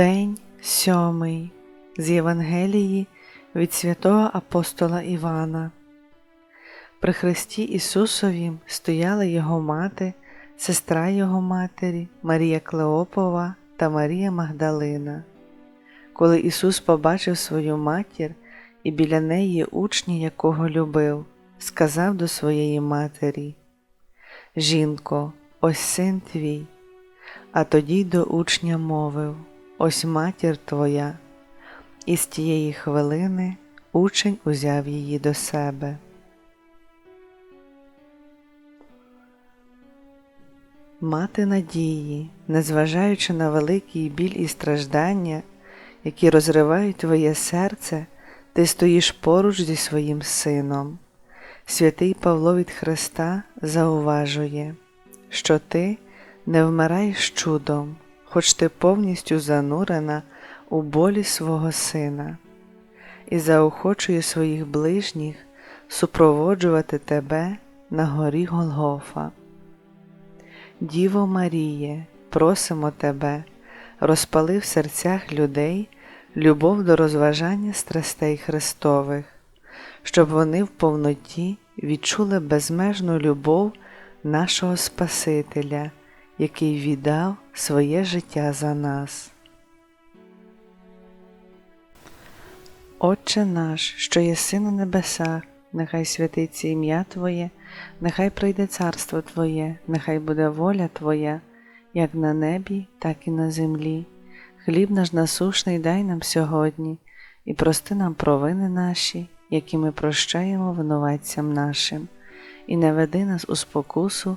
День сьомий з Євангелії від святого апостола Івана. При Христі Ісусовім стояла Його мати, сестра Його матері, Марія Клеопова та Марія Магдалина. Коли Ісус побачив свою матір і біля неї учні, якого любив, сказав до своєї матері: Жінко, ось син твій. А тоді до учня мовив Ось матір твоя. І з тієї хвилини учень узяв її до себе. Мати надії, незважаючи на великий біль і страждання, які розривають твоє серце, ти стоїш поруч зі своїм сином. Святий Павло від Христа зауважує, що ти не вмираєш чудом, хоч ти повністю занурена у болі свого сина, і заохочує своїх ближніх супроводжувати тебе на горі Голгофа. Діво Маріє, просимо тебе, розпали в серцях людей любов до розважання страстей Христових, щоб вони в повноті відчули безмежну любов нашого Спасителя, який віддав своє життя за нас. Отче наш, що єси на небесах, нехай святиться ім'я Твоє, нехай прийде царство Твоє, нехай буде воля Твоя, як на небі, так і на землі. Хліб наш насушний дай нам сьогодні, і прости нам провини наші, які ми прощаємо винуватцям нашим, і не веди нас у спокусу,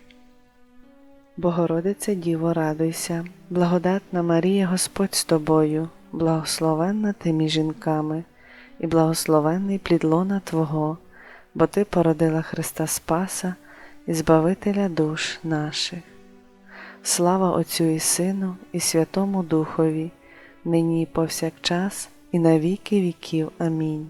Богородице Діво, радуйся, благодатна Марія Господь з тобою, благословенна ти між жінками, і благословенний плід лона Твого, бо Ти породила Христа Спаса і Збавителя душ наших. Слава Отцю і Сину, і Святому Духові, нині і повсякчас, і на віки віків. Амінь.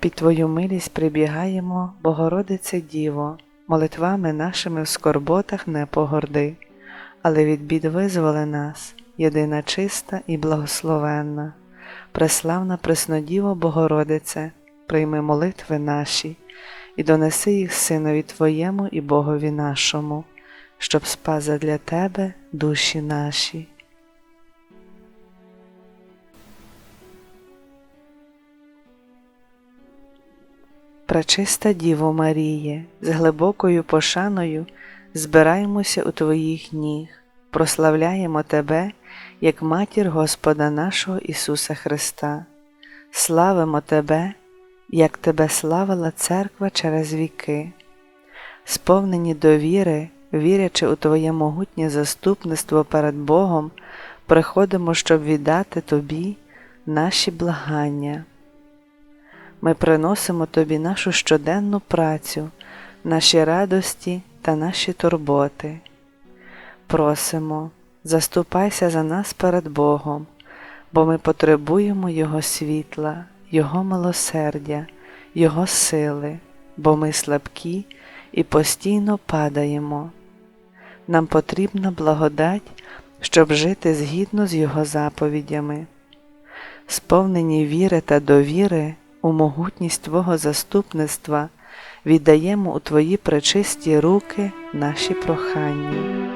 Під Твою милість прибігаємо, Богородице Діво, молитвами нашими в скорботах не погорди, але від бід визволи нас, єдина чиста і благословенна. преславна Преснодіво Богородице, прийми молитви наші і донеси їх Синові Твоєму і Богові нашому, щоб спас для Тебе душі наші. Пречиста Діво Маріє, з глибокою пошаною збираємося у Твоїх ніг, прославляємо Тебе як матір Господа нашого Ісуса Христа, славимо Тебе, як Тебе славила Церква через віки, сповнені довіри, вірячи у Твоє могутнє заступництво перед Богом, приходимо, щоб віддати Тобі наші благання. Ми приносимо Тобі нашу щоденну працю, наші радості та наші турботи. Просимо, заступайся за нас перед Богом, бо ми потребуємо Його світла, Його милосердя, Його сили, бо ми слабкі і постійно падаємо. Нам потрібна благодать, щоб жити згідно з Його заповідями. Сповнені віри та довіри у могутність Твого заступництва віддаємо у Твої пречисті руки наші прохання.